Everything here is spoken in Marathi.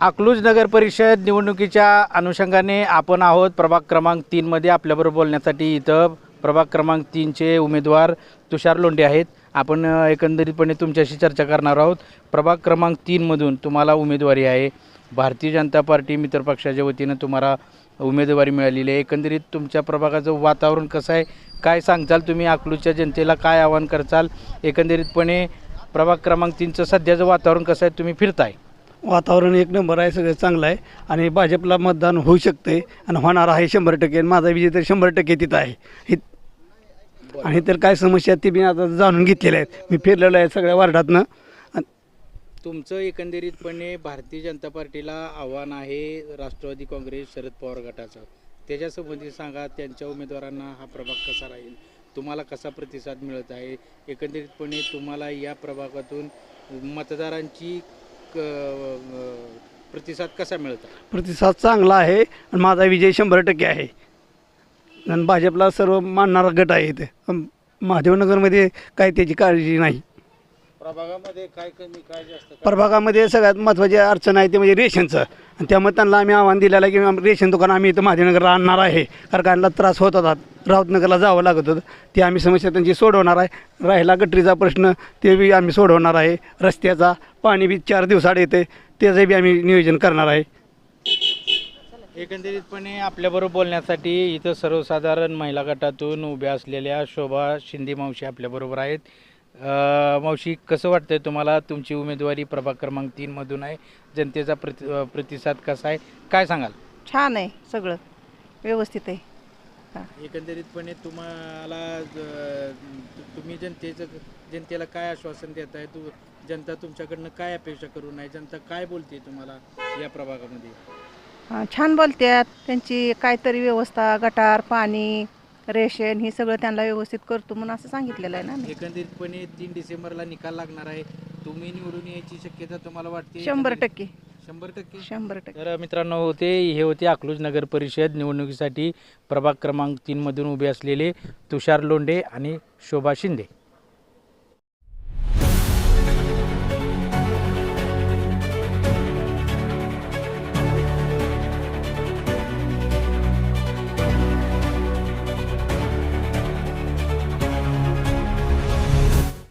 अकलूज नगर परिषद निवडणुकीच्या अनुषंगाने आपण आहोत. प्रभाग क्रमांक तीनमध्ये आपल्याबरोबर बोलण्यासाठी इथं प्रभाग क्रमांक तीनचे उमेदवार तुषार लोंढे आहेत. आपण एकंदरीतपणे तुमच्याशी चर्चा करणार आहोत. प्रभाग क्रमांक तीनमधून तुम्हाला उमेदवारी आहे. भारतीय जनता पार्टी मित्रपक्षाच्या वतीनं तुम्हाला उमेदवारी मिळालेली आहे. एकंदरीत तुमच्या प्रभागाचं वातावरण कसं आहे? काय सांगचाल तुम्ही? अकलूजच्या जनतेला काय आवाहन करचाल एकंदरीतपणे प्रभाग क्रमांक तीनचं सध्याचं वातावरण कसं आहे? तुम्ही फिरताय. वातावरण एक नंबर आहे सगळं चांगलं आहे. आणि भाजपला मतदान होऊ शकते आणि होणार आहे शंभर टक्के आणि माझा विजय तर शंभर टक्के तिथं आहे. हि- आणि तर काय समस्या आहेत ते मी आता जाणून घेतलेल्या आहेत. मी फिरलेलो आहे सगळ्या वार्डातनं. तुमचं एकंदरीतपणे भारतीय जनता पार्टीला आव्हान आहे राष्ट्रवादी काँग्रेस शरद पवार गटाचं. त्याच्यासंबंधी सांगा त्यांच्या उमेदवारांना हा प्रभाग कसा राहील? तुम्हाला कसा प्रतिसाद मिळत आहे? एकंदरीतपणे तुम्हाला या प्रभागातून मतदारांची प्रतिसाद कसा मिळतो? प्रतिसाद चांगला आहे आणि माझा विजय शंभर टक्के आहे. आणि भाजपला सर्व मानणारा गट आहे इथे. महादेवनगरमध्ये काय त्याची काळजी नाही. प्रभागामध्ये काय कमी काय जास्त? प्रभागामध्ये सगळ्यात महत्त्वाची अडचण आहे ते म्हणजे रेशनचं. आणि त्यामुळे त्यांना आम्ही आव्हान दिलेलं आहे की आम- रेशन दुकान आम्ही इथं महादेवनगरला आणणार आहे. कारण त्यांना त्रास होत होता. राऊतनगरला जावं लागत होतं. ते आम्ही समस्या त्यांची सोडवणार आहे. राहिला गटरीचा प्रश्न ते बी आम्ही सोडवणार आहे. रस्त्याचा पाणी बी चार दिवसाआड येते त्याचं बी आम्ही नियोजन करणार आहे. एकंदरीतपणे आपल्याबरोबर बोलण्यासाठी इथं सर्वसाधारण महिला गटातून उभ्या असलेल्या शोभा शिंदे मावशी आपल्याबरोबर आहेत. मावशी कसं वाटतंय तुम्हाला? तुमची उमेदवारी प्रभाग क्रमांक तीनमधून आहे. जनतेचा प्रति अं, प्रतिसाद कसा आहे? काय सांगाल? छान आहे सगळं. व्यवस्थित आहे. एकंदरीतपणे तुम्हाला ज- तुम्ही जनतेचं जनतेला काय आश्वासन देत आहे तू जनता तुमच्याकडनं काय अपेक्षा करून आहे जनता काय बोलते तुम्हाला या प्रभागामध्ये? हा, छान बोलतात त्यांची काहीतरी व्यवस्था गटार पाणी रेशन हे सगळं त्यांना व्यवस्थित करतो म्हणून असं सांगितलेलं आहे ना मी. एकंदरीतपणे तीन डिसेंबरला निकाल लागणार आहे. तुम्ही निवडून यायची शक्यता तुम्हाला वाटते शंभर टक्के. शंभर टक्के? शंभर टक्के. तर मित्रांनो होते हे होते अकलूज नगर परिषद निवडणुकीसाठी प्रभाग क्रमांक तीनमधून उभे असलेले तुषार लोंढे आणि शोभा शिंदे.